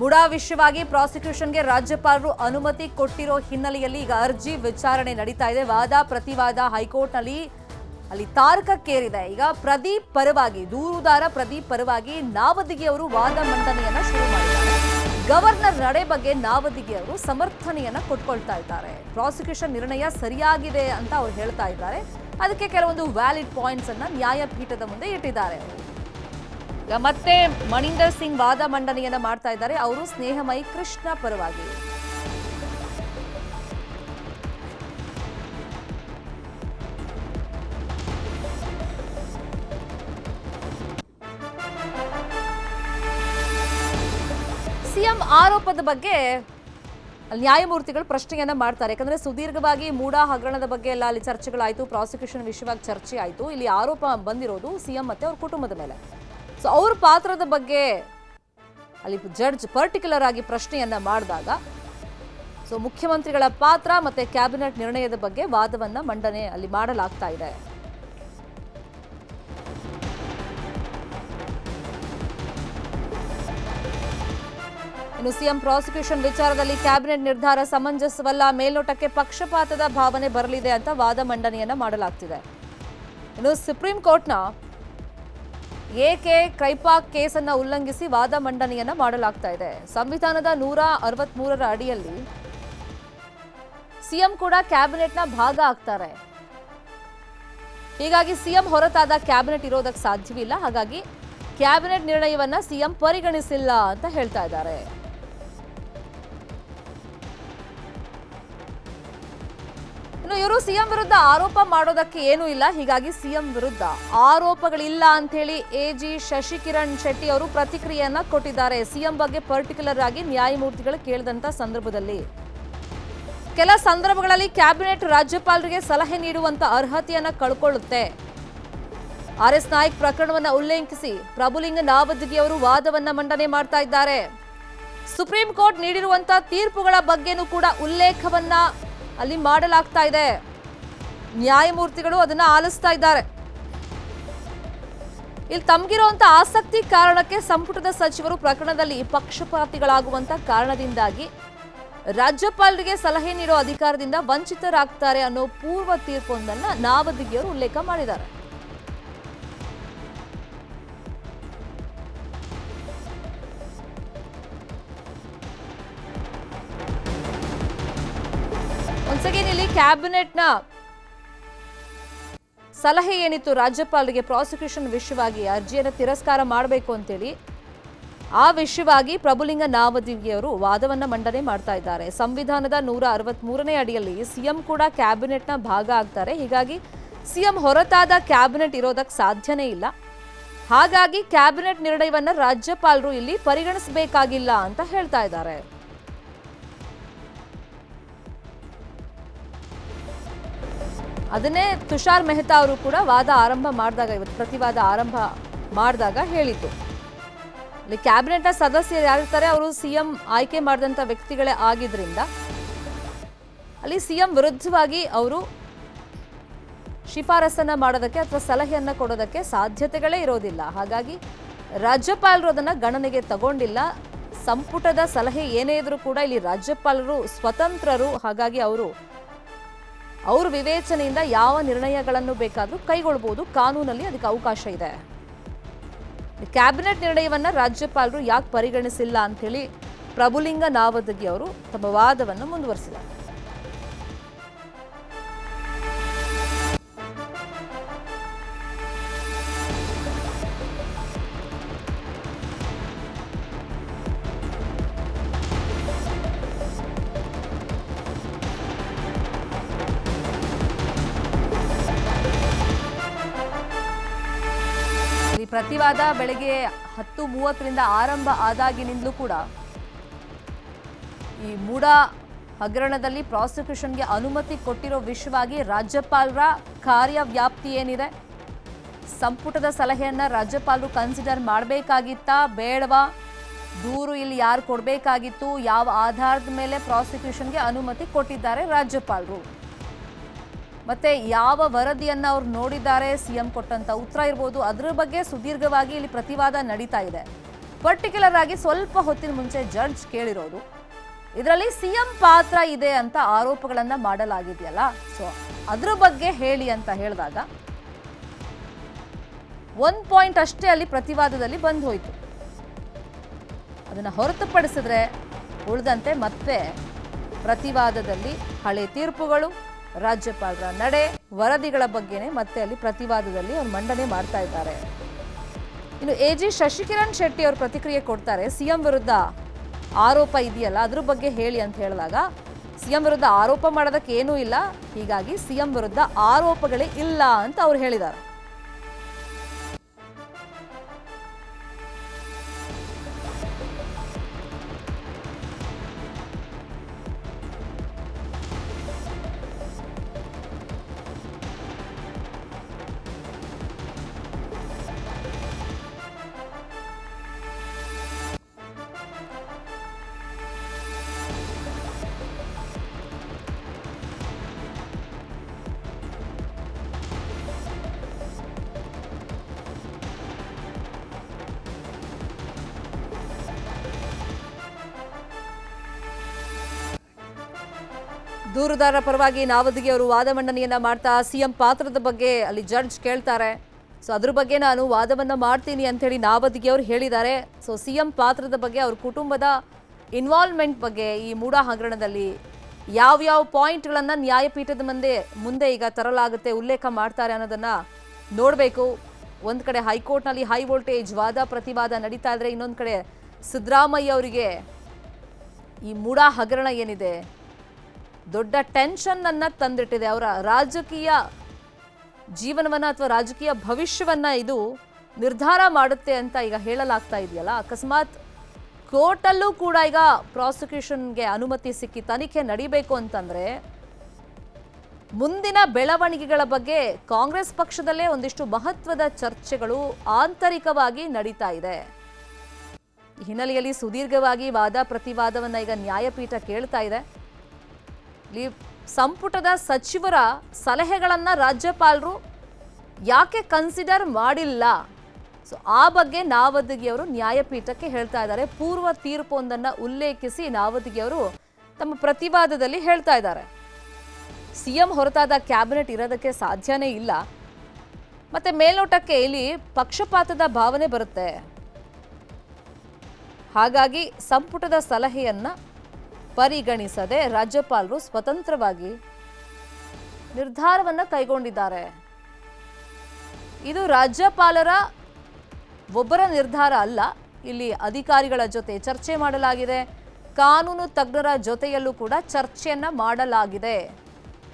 ಮುಡಾ ವಿಷಯವಾಗಿ ಪ್ರಾಸಿಕ್ಯೂಷನ್ಗೆ ರಾಜ್ಯಪಾಲರು ಅನುಮತಿ ಕೊಟ್ಟಿರೋ ಹಿನ್ನೆಲೆಯಲ್ಲಿ ಈಗ ಅರ್ಜಿ ವಿಚಾರಣೆ ನಡೀತಾ ಇದೆ. ವಾದ, ಪ್ರತಿವಾದ ಹೈಕೋರ್ಟ್ನಲ್ಲಿ ಅಲ್ಲಿ ತಾರಕಕ್ಕೇರಿದೆ. ಈಗ ಪ್ರದೀಪ್ ಪರವಾಗಿ, ದೂರುದಾರ ಪ್ರದೀಪ್ ಪರವಾಗಿ ನಾವದಿಗೆ ಅವರು ವಾದ ಮಂಡನೆಯನ್ನ ಶುರು ಮಾಡಿದ್ದಾರೆ. ಗವರ್ನರ್ ನಡೆ ಬಗ್ಗೆ ನಾವದಿಗೆ ಅವರು ಸಮರ್ಥನೆಯನ್ನ ಕೊಟ್ಕೊಳ್ತಾ ಇದ್ದಾರೆ. ಪ್ರಾಸಿಕ್ಯೂಷನ್ ನಿರ್ಣಯ ಸರಿಯಾಗಿದೆ ಅಂತ ಅವ್ರು ಹೇಳ್ತಾ ಇದ್ದಾರೆ. ಅದಕ್ಕೆ ಕೆಲವೊಂದು ವ್ಯಾಲಿಡ್ ಪಾಯಿಂಟ್ಸ್ ಅನ್ನ ನ್ಯಾಯಪೀಠದ ಮುಂದೆ ಇಟ್ಟಿದ್ದಾರೆ. ಅವರು ಮತ್ತೆ ಮಣಿಂದರ್ ಸಿಂಗ್ ವಾದ ಮಂಡನೆಯನ್ನ ಮಾಡ್ತಾ ಇದ್ದಾರೆ. ಅವರು ಸ್ನೇಹಮಯಿ ಕೃಷ್ಣ ಪರವಾಗಿ. ಸಿಎಂ ಆರೋಪದ ಬಗ್ಗೆ ನ್ಯಾಯಮೂರ್ತಿಗಳು ಪ್ರಶ್ನೆಯನ್ನ ಮಾಡ್ತಾರೆ. ಯಾಕಂದ್ರೆ ಸುದೀರ್ಘವಾಗಿ ಮೂಡಾ ಹಗರಣದ ಬಗ್ಗೆ ಎಲ್ಲ ಅಲ್ಲಿ ಚರ್ಚೆಗಳಾಯ್ತು, ಪ್ರಾಸಿಕ್ಯೂಷನ್ ವಿಷಯವಾಗಿ ಚರ್ಚೆ ಆಯ್ತು ಇಲ್ಲಿ ಆರೋಪ ಬಂದಿರೋದು ಸಿಎಂ ಮತ್ತೆ ಅವ್ರ ಕುಟುಂಬದ ಮೇಲೆ. ಸೊ ಅವ್ರ ಪಾತ್ರದ ಬಗ್ಗೆ ಅಲ್ಲಿ ಜಡ್ಜ್ ಪರ್ಟಿಕ್ಯುಲರ್ ಆಗಿ ಪ್ರಶ್ನೆಯನ್ನ ಮಾಡಿದಾಗ ಸೊ ಮುಖ್ಯಮಂತ್ರಿಗಳ ಪಾತ್ರ ಮತ್ತೆ ಕ್ಯಾಬಿನೆಟ್ ನಿರ್ಣಯದ ಬಗ್ಗೆ ವಾದವನ್ನ ಮಂಡನೆ ಅಲ್ಲಿ ಮಾಡಲಾಗ್ತಾ ಇದೆ. ಇನ್ನು ಸಿಎಂ ಪ್ರಾಸಿಕ್ಯೂಷನ್ ವಿಚಾರದಲ್ಲಿ ಕ್ಯಾಬಿನೆಟ್ ನಿರ್ಧಾರ ಸಮಂಜಸವಲ್ಲ, ಮೇಲ್ನೋಟಕ್ಕೆ ಪಕ್ಷಪಾತದ ಭಾವನೆ ಬರಲಿದೆ ಅಂತ ವಾದ ಮಂಡನೆಯನ್ನ ಮಾಡಲಾಗ್ತಿದೆ. ಇನ್ನು ಸುಪ್ರೀಂ ಕೋರ್ಟ್ನ ಎಕೆ ಕ್ರೈಪಾಕ್ ಕೇಸನ್ನು ಉಲ್ಲಂಘಿಸಿ ವಾದ ಮಂಡನೆಯನ್ನು ಮಾಡಲಾಗ್ತಾ ಇದೆ? ಸಂವಿಧಾನದ ನೂರ ಅರವತ್ಮೂರರ ಅಡಿಯಲ್ಲಿ ಸಿಎಂ ಕೂಡ ಕ್ಯಾಬಿನೆಟ್ನ ಭಾಗ ಆಗ್ತಾರೆ. ಹೀಗಾಗಿ ಸಿಎಂ ಹೊರತಾದ ಕ್ಯಾಬಿನೆಟ್ ಇರೋದಕ್ಕೆ ಸಾಧ್ಯವಿಲ್ಲ. ಹಾಗಾಗಿ ಕ್ಯಾಬಿನೆಟ್ ನಿರ್ಣಯವನ್ನ ಸಿಎಂ ಪರಿಗಣಿಸಿಲ್ಲ ಅಂತ ಹೇಳ್ತಾ ಇದ್ದಾರೆ. ಇನ್ನು ಇವರು ಸಿಎಂ ವಿರುದ್ಧ ಆರೋಪ ಮಾಡೋದಕ್ಕೆ ಏನೂ ಇಲ್ಲ. ಹೀಗಾಗಿ ಸಿಎಂ ವಿರುದ್ಧ ಆರೋಪಗಳಿಲ್ಲ ಅಂತ ಹೇಳಿ ಜಿ ಶಶಿಕಿರಣ್ ಶೆಟ್ಟಿ ಅವರು ಪ್ರತಿಕ್ರಿಯೆಯನ್ನ ಕೊಟ್ಟಿದ್ದಾರೆ. ಸಿಎಂ ಬಗ್ಗೆ ಪರ್ಟಿಕ್ಯುಲರ್ ಆಗಿ ನ್ಯಾಯಮೂರ್ತಿಗಳು ಕೇಳಿದಂತ ಸಂದರ್ಭದಲ್ಲಿ. ಕೆಲ ಸಂದರ್ಭಗಳಲ್ಲಿ ಕ್ಯಾಬಿನೆಟ್ ರಾಜ್ಯಪಾಲರಿಗೆ ಸಲಹೆ ನೀಡುವಂತ ಅರ್ಹತೆಯನ್ನ ಕಳ್ಕೊಳ್ಳುತ್ತೆ. ಆರ್ ಎಸ್ ನಾಯ್ಕ್ ಪ್ರಕರಣವನ್ನ ಉಲ್ಲೇಖಿಸಿ ಪ್ರಭುಲಿಂಗ ನಾವದ್ಗಿ ಅವರು ವಾದವನ್ನ ಮಂಡನೆ ಮಾಡ್ತಾ ಇದ್ದಾರೆ. ಸುಪ್ರೀಂ ಕೋರ್ಟ್ ನೀಡಿರುವಂತಹ ತೀರ್ಪುಗಳ ಬಗ್ಗೆನೂ ಕೂಡ ಉಲ್ಲೇಖವನ್ನ ಅಲ್ಲಿ ಮಾಡಲಾಗ್ತಾ ಇದೆ. ನ್ಯಾಯಮೂರ್ತಿಗಳು ಅದನ್ನ ಆಲಿಸ್ತಾ ಇದ್ದಾರೆ. ಇಲ್ಲಿ ತಮ್ಗಿರುವಂತ ಆಸಕ್ತಿ ಕಾರಣಕ್ಕೆ ಸಂಪುಟದ ಸಚಿವರು ಪ್ರಕರಣದಲ್ಲಿ ಪಕ್ಷಪಾತಿಗಳಾಗುವಂತ ಕಾರಣದಿಂದಾಗಿ ರಾಜ್ಯಪಾಲರಿಗೆ ಸಲಹೆ ನೀಡೋ ಅಧಿಕಾರದಿಂದ ವಂಚಿತರಾಗ್ತಾರೆ ಅನ್ನೋ ಪೂರ್ವ ತೀರ್ಪೊಂದನ್ನ ನಾವದಿಗೆಯವರು ಉಲ್ಲೇಖ ಮಾಡಿದ್ದಾರೆ. ಒನ್ಸ್ ಅಗೇನ್ ಇಲ್ಲಿ ಕ್ಯಾಬಿನೆಟ್ನ ಸಲಹೆ ಏನಿತ್ತು ರಾಜ್ಯಪಾಲರಿಗೆ? ಪ್ರಾಸಿಕ್ಯೂಷನ್ ವಿಷಯವಾಗಿ ಅರ್ಜಿಯನ್ನು ತಿರಸ್ಕಾರ ಮಾಡಬೇಕು ಅಂತೇಳಿ ಆ ವಿಷಯವಾಗಿ ಪ್ರಭುಲಿಂಗ ನಾವದಿಗಿಯವರು ವಾದವನ್ನ ಮಂಡನೆ ಮಾಡ್ತಾ ಇದ್ದಾರೆ. ಸಂವಿಧಾನದ ನೂರ ಅರವತ್ಮೂರನೇ ಅಡಿಯಲ್ಲಿ ಸಿಎಂ ಕೂಡ ಕ್ಯಾಬಿನೆಟ್ನ ಭಾಗ ಆಗ್ತಾರೆ. ಹೀಗಾಗಿ ಸಿಎಂ ಹೊರತಾದ ಕ್ಯಾಬಿನೆಟ್ ಇರೋದಕ್ಕೆ ಸಾಧ್ಯನೇ ಇಲ್ಲ. ಹಾಗಾಗಿ ಕ್ಯಾಬಿನೆಟ್ ನಿರ್ಣಯವನ್ನು ರಾಜ್ಯಪಾಲರು ಇಲ್ಲಿ ಪರಿಗಣಿಸಬೇಕಾಗಿಲ್ಲ ಅಂತ ಹೇಳ್ತಾ ಇದ್ದಾರೆ. ಅದನ್ನೇ ತುಷಾರ್ ಮೆಹ್ತಾ ಅವರು ಕೂಡ ವಾದ ಆರಂಭ ಮಾಡಿದಾಗ, ಇವತ್ತು ಪ್ರತಿವಾದ ಆರಂಭ ಮಾಡಿದಾಗ ಹೇಳಿತು ಇಲ್ಲಿ ಕ್ಯಾಬಿನೆಟ್ನ ಸದಸ್ಯರು ಯಾರಿರ್ತಾರೆ ಅವರು ಸಿಎಂ ಆಯ್ಕೆ ಮಾಡಿದಂಥ ವ್ಯಕ್ತಿಗಳೇ ಆಗಿದ್ದರಿಂದ ಅಲ್ಲಿ ಸಿಎಂ ವಿರುದ್ಧವಾಗಿ ಅವರು ಶಿಫಾರಸನ್ನು ಮಾಡೋದಕ್ಕೆ ಅಥವಾ ಸಲಹೆಯನ್ನು ಕೊಡೋದಕ್ಕೆ ಸಾಧ್ಯತೆಗಳೇ ಇರೋದಿಲ್ಲ. ಹಾಗಾಗಿ ರಾಜ್ಯಪಾಲರು ಅದನ್ನು ಗಣನೆಗೆ ತಗೊಂಡಿಲ್ಲ. ಸಂಪುಟದ ಸಲಹೆ ಏನೇ ಇದ್ರೂ ಕೂಡ ಇಲ್ಲಿ ರಾಜ್ಯಪಾಲರು, ಸ್ವತಂತ್ರರು, ಹಾಗಾಗಿ ಅವರು ಅವ್ರ ವಿವೇಚನೆಯಿಂದ ಯಾವ ನಿರ್ಣಯಗಳನ್ನು ಬೇಕಾದರೂ ಕೈಗೊಳ್ಬಹುದು ಕಾನೂನಲ್ಲಿ ಅದಕ್ಕೆ ಅವಕಾಶ ಇದೆ. ಕ್ಯಾಬಿನೆಟ್ ನಿರ್ಣಯವನ್ನ ರಾಜ್ಯಪಾಲರು ಯಾಕೆ ಪರಿಗಣಿಸಿಲ್ಲ ಅಂತ ಹೇಳಿ ಪ್ರಭುಲಿಂಗ ನಾವದಗಿ ಅವರು ತಮ್ಮ ವಾದವನ್ನು ಮುಂದುವರಿಸಿದ್ದಾರೆ. ಪ್ರತಿವಾದ ಬೆಳಗ್ಗೆ ಹತ್ತು ಮೂವತ್ತರಿಂದ ಆರಂಭ ಆದಾಗಿನಿಂದಲೂ ಕೂಡ ಈ ಮೂಡ ಹಗರಣದಲ್ಲಿ ಪ್ರಾಸಿಕ್ಯೂಷನ್ಗೆ ಅನುಮತಿ ಕೊಟ್ಟಿರೋ ವಿಷಯವಾಗಿ ರಾಜ್ಯಪಾಲರ ಕಾರ್ಯವ್ಯಾಪ್ತಿ ಏನಿದೆ? ಸಂಪುಟದ ಸಲಹೆಯನ್ನು ರಾಜ್ಯಪಾಲರು ಕನ್ಸಿಡರ್ ಮಾಡಬೇಕಾಗಿತ್ತಾ, ಬೇಡವಾ? ದೂರು ಇಲ್ಲಿ ಯಾರು ಕೊಡಬೇಕಾಗಿತ್ತು? ಯಾವ ಆಧಾರದ ಮೇಲೆ ಪ್ರಾಸಿಕ್ಯೂಷನ್ಗೆ ಅನುಮತಿ ಕೊಟ್ಟಿದ್ದಾರೆ ರಾಜ್ಯಪಾಲರು? ಮತ್ತೆ ಯಾವ ವರದಿಯನ್ನ ಅವ್ರು ನೋಡಿದ್ದಾರೆ, ಸಿಎಂ ಕೊಟ್ಟಂತ ಉತ್ತರ ಇರ್ಬೋದು. ಅದ್ರ ಬಗ್ಗೆ ಸುದೀರ್ಘವಾಗಿ ಇಲ್ಲಿ ಪ್ರತಿವಾದ ನಡೀತಾ ಇದೆ. ಪರ್ಟಿಕ್ಯುಲರ್ ಆಗಿ ಸ್ವಲ್ಪ ಹೊತ್ತಿನ ಮುಂಚೆ ಜಡ್ಜ್ ಕೇಳಿರೋದು. ಇದರಲ್ಲಿ ಸಿಎಂ ಪಾತ್ರ ಇದೆ ಅಂತ ಆರೋಪಗಳನ್ನ ಮಾಡಲಾಗಿದೆಯಲ್ಲ? ಸೊ ಅದ್ರ ಬಗ್ಗೆ ಹೇಳಿ ಅಂತ ಹೇಳಿದಾಗ, ಒಂದ್ ಪಾಯಿಂಟ್ ಅಷ್ಟೇ ಅಲ್ಲಿ ಪ್ರತಿವಾದದಲ್ಲಿ ಬಂದು ಹೋಯಿತು. ಅದನ್ನು ಹೊರತುಪಡಿಸಿದ್ರೆ ಉಳಿದಂತೆ ಮತ್ತೆ ಪ್ರತಿವಾದದಲ್ಲಿ ಹಳೆ ತೀರ್ಪುಗಳು ರಾಜ್ಯಪಾಲರ ನಡೆ, ವರದಿಗಳ ಬಗ್ಗೆನೇ ಮತ್ತೆ ಅಲ್ಲಿ ಪ್ರತಿವಾದದಲ್ಲಿ ಅವ್ರು ಮಂಡನೆ ಮಾಡ್ತಾ ಇದ್ದಾರೆ. ಇನ್ನು ಎ ಜಿ ಶಶಿಕಿರಣ್ ಶೆಟ್ಟಿ ಅವರು ಪ್ರತಿಕ್ರಿಯೆ ಕೊಡ್ತಾರೆ. ಸಿಎಂ ವಿರುದ್ಧ ಆರೋಪ ಇದೆಯಲ್ಲ, ಅದ್ರ ಬಗ್ಗೆ ಹೇಳಿ ಅಂತ ಹೇಳಿದಾಗ, ಸಿಎಂ ವಿರುದ್ಧ ಆರೋಪ ಮಾಡೋದಕ್ಕೆ ಏನೂ ಇಲ್ಲ, ಹೀಗಾಗಿ ಸಿಎಂ ವಿರುದ್ಧ ಆರೋಪಗಳೇ ಇಲ್ಲ ಅಂತ ಅವ್ರು ಹೇಳಿದ್ದಾರೆ. ದೂರುದಾರರ ಪರವಾಗಿ ನಾವದಿಗೆ ಅವರು ವಾದ ಮಂಡನೆಯನ್ನ ಮಾಡ್ತಾ ಸಿಎಂ ಪಾತ್ರದ ಬಗ್ಗೆ ಅಲ್ಲಿ ಜಡ್ಜ್ ಕೇಳ್ತಾರೆ. ಸೊ ಅದ್ರ ಬಗ್ಗೆ ನಾನು ವಾದವನ್ನ ಮಾಡ್ತೀನಿ ಅಂತ ಹೇಳಿ ನಾವದಿಗೆ ಅವರು ಹೇಳಿದ್ದಾರೆ. ಸೊ ಸಿಎಂ ಪಾತ್ರದ ಬಗ್ಗೆ ಅವ್ರ ಕುಟುಂಬದ ಇನ್ವಾಲ್ವ್ಮೆಂಟ್ ಬಗ್ಗೆ ಈ ಮೂಡ ಹಗರಣದಲ್ಲಿ ಯಾವ್ಯಾವ ಪಾಯಿಂಟ್ಗಳನ್ನು ನ್ಯಾಯಪೀಠದ ಮುಂದೆ ಮುಂದೆ ಈಗ ತರಲಾಗುತ್ತೆ, ಉಲ್ಲೇಖ ಮಾಡ್ತಾರೆ ಅನ್ನೋದನ್ನ ನೋಡಬೇಕು. ಒಂದು ಕಡೆ ಹೈಕೋರ್ಟ್ನಲ್ಲಿ ಹೈ ವೋಲ್ಟೇಜ್ ವಾದ ಪ್ರತಿವಾದ ನಡೀತಾ ಇದ್ರೆ ಇನ್ನೊಂದು ಕಡೆ ಸಿದ್ದರಾಮಯ್ಯ ಅವರಿಗೆ ಈ ಮೂಡ ಹಗರಣ ಏನಿದೆ? ದೊಡ್ಡ ಟೆನ್ಷನ್ ಅನ್ನ ತಂದಿಟ್ಟಿದೆ. ಅವರ ರಾಜಕೀಯ ಜೀವನವನ್ನ ಅಥವಾ ರಾಜಕೀಯ ಭವಿಷ್ಯವನ್ನ ಇದು ನಿರ್ಧಾರ ಮಾಡುತ್ತೆ ಅಂತ ಈಗ ಹೇಳಲಾಗ್ತಾ ಇದೆಯಲ್ಲ. ಅಕಸ್ಮಾತ್ ಕೋರ್ಟಲ್ಲೂ ಕೂಡ ಈಗ ಪ್ರಾಸಿಕ್ಯೂಷನ್ಗೆ ಅನುಮತಿ ಸಿಕ್ಕಿ ತನಿಖೆ ನಡಿಬೇಕು ಅಂತಂದ್ರೆ ಮುಂದಿನ ಬೆಳವಣಿಗೆಗಳ ಬಗ್ಗೆ ಕಾಂಗ್ರೆಸ್ ಪಕ್ಷದಲ್ಲೇ ಒಂದಿಷ್ಟು ಮಹತ್ವದ ಚರ್ಚೆಗಳು ಆಂತರಿಕವಾಗಿ ನಡೀತಾ ಇದೆ. ಹಿನ್ನೆಲೆಯಲ್ಲಿ ಸುದೀರ್ಘವಾಗಿ ವಾದ ಪ್ರತಿವಾದವನ್ನ ಈಗ ನ್ಯಾಯಪೀಠ ಕೇಳ್ತಾ ಇದೆ. ಸಂಪುಟದ ಸಚಿವರ ಸಲಹೆಗಳನ್ನು ರಾಜ್ಯಪಾಲರು ಯಾಕೆ ಕನ್ಸಿಡರ್ ಮಾಡಿಲ್ಲ? ಸೊ ಆ ಬಗ್ಗೆ ನಾವದಗಿಯವರು ನ್ಯಾಯಪೀಠಕ್ಕೆ ಹೇಳ್ತಾ ಇದ್ದಾರೆ. ಪೂರ್ವ ತೀರ್ಪೊಂದನ್ನು ಉಲ್ಲೇಖಿಸಿ ನಾವದಗಿಯವರು ತಮ್ಮ ಪ್ರತಿವಾದದಲ್ಲಿ ಹೇಳ್ತಾ ಇದ್ದಾರೆ. ಸಿಎಂ ಹೊರತಾದ ಕ್ಯಾಬಿನೆಟ್ ಇರೋದಕ್ಕೆ ಸಾಧ್ಯನೇ ಇಲ್ಲ. ಮತ್ತೆ ಮೇಲ್ನೋಟಕ್ಕೆ ಇಲ್ಲಿ ಪಕ್ಷಪಾತದ ಭಾವನೆ ಬರುತ್ತೆ. ಹಾಗಾಗಿ ಸಂಪುಟದ ಸಲಹೆಯನ್ನ ಪರಿಗಣಿಸದೆ ರಾಜ್ಯಪಾಲರು ಸ್ವತಂತ್ರವಾಗಿ ನಿರ್ಧಾರವನ್ನು ಕೈಗೊಂಡಿದ್ದಾರೆ. ಇದು ರಾಜ್ಯಪಾಲರ ಒಬ್ಬರ ನಿರ್ಧಾರ ಅಲ್ಲ, ಇಲ್ಲಿ ಅಧಿಕಾರಿಗಳ ಜೊತೆ ಚರ್ಚೆ ಮಾಡಲಾಗಿದೆ. ಕಾನೂನು ತಜ್ಞರ ಜೊತೆಯಲ್ಲೂ ಕೂಡ ಚರ್ಚೆಯನ್ನು ಮಾಡಲಾಗಿದೆ.